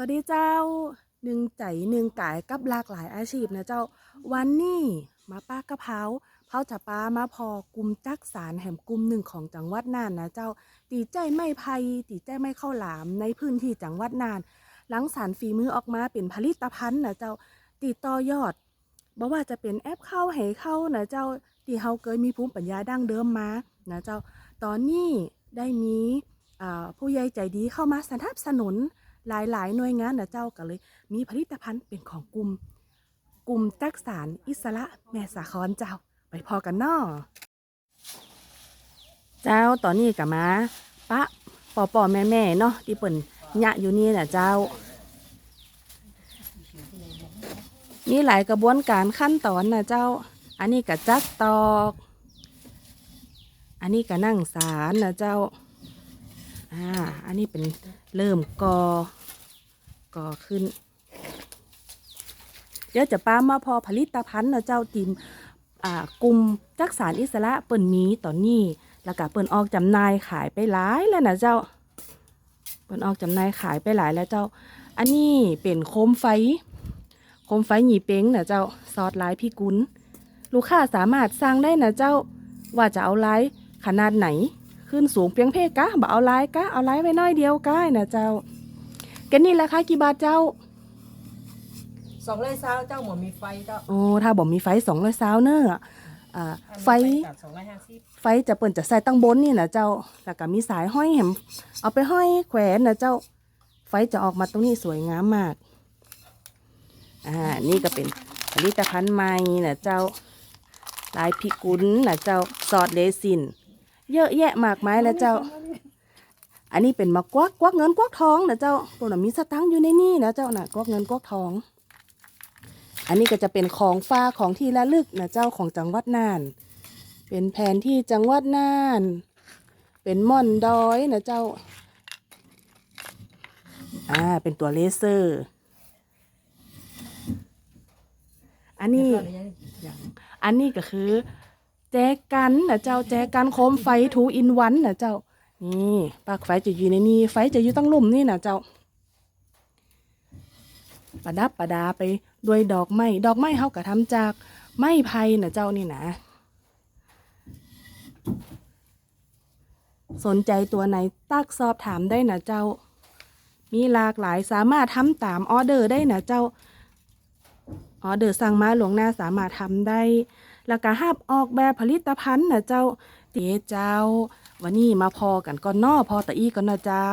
วัสดีเจ้าหนึ่งใจหนึ่งกายกับหลากหลายอาชีพนะเจ้า วันนี้มาป้ากะเพราเผาจะปามาพอกลุ่มจักสารแห่มกลุ่มหนึ่งของจังหวัดน่านนะเจ้า ตีใจไม่ไผ่ตีใจไม่เข้าหลามในพื้นที่จังหวัดน่าน หลังสารฝีมือออกมาเป็นผลิตภัณฑ์นะเจ้า ตีต่อยอดบ่ว่าจะเป็นแอปเข้าให้เข้านะเจ้าตีเฮาเคยมีภูมิปัญญาดั้งเดิมมานะเจ้า ตอนนี้ได้มีผู้ใหญ่ใจดีเข้ามาสนับสนุน หลายๆ หน่วยงานนะเจ้าก็เลย มีผลิตภัณฑ์เป็นของกลุ่มกลุ่มจักสารอิสระแม่สาครเจ้า ไปพอกันเนาะเจ้าตอนนี้กับมาปะปอปอแม่แม่ๆเนาะที่เปิ่นยะอยู่นี่น่ะเจ้า มีหลายกระบวนการขั้นตอนนะเจ้า อันนี้กับจักตอก อันนี้กับนั่งสารนะเจ้าอ่าอันนี้เป็นเริ่มกอ ก่อขึ้น เดี๋ยวจะป้ามาพอผลิตภัณฑ์นะเจ้าทีมกลุ่มจักสารอิสระเปิ่นมีตอนนี้ แล้วก็เปิ่นออกจำหน่ายขายไปหลายแล้วนะเจ้า เปิ่นออกจำหน่ายขายไปหลายแล้วเจ้า อันนี้เป็นโคมไฟ โคมไฟหยีเป้งนะเจ้าซอสลายพี่กุลลูกค้าสามารถสั่งได้นะเจ้า ว่าจะเอาลายขนาดไหน ขึ้นสูงเพียงเพกะบ่เอาลายกะเอาลายไว้น้อยเดียวกะนะเจ้า กันนี่ราคากี่บาทเจ้าสองร้อยซาวเจ้าหมอมีไฟเจ้าโอ้ถ้าบอกมีไฟสองร้อยซาวเนอะอ่าไฟกับสองร้อยห้าสิบไฟจะเปิ่นจะใส่ตั้งบนนี่นะเจ้าแล้วก็มีสายห้อยแหมเอาไปห้อยแขวนนะเจ้า ไฟจะออกมาตรงนี้สวยงามมากอ่านี่ก็เป็นผลิตภัณฑ์ใหม่นะเจ้าลายพิกุลนะเจ้าซอสเลซิน เยอะแยะมากมายแล้วเจ้า อันนี้เป็นมะกวักกวักเงินกวักทองนะเจ้าตัวน่ะมีสตังค์อยู่ในนี่นะเจ้าน่ะกวักเงินกวักทอง อันนี้ก็จะเป็นของฟ้าของที่ระลึกนะเจ้าของจังหวัดน่าน เป็นแผนที่จังหวัดน่าน เป็นม่อนดอยนะเจ้า อ่า เป็นตัวเลเซอร์ อันนี้ อันนี้ก็คือ แจกันนะเจ้าแจกันโคมไฟทูอินวันนะเจ้า นี่ปลักไฟจะอยู่ในนี่ไฟจะอยู่ตั้งลุ่มนี่นะเจ้า ประดับประดาไปด้วยดอกไม้ดอกไม้เขาก็ทำจากไม้ไผ่นะเจ้านี่นะสนใจตัวไหนตักสอบถามได้นะเจ้า มีหลากหลายสามารถทำตามออเดอร์ได้นะเจ้า ออเดอร์สั่งมาหลวงหน้าสามารถทำได้ แล้วก็หับออกแบบผลิตภัณฑ์นะเจ้า เจ๊เจ้า วันนี้มาพอกันก่อนนอพอตะอี้ก่อนนะเจ้า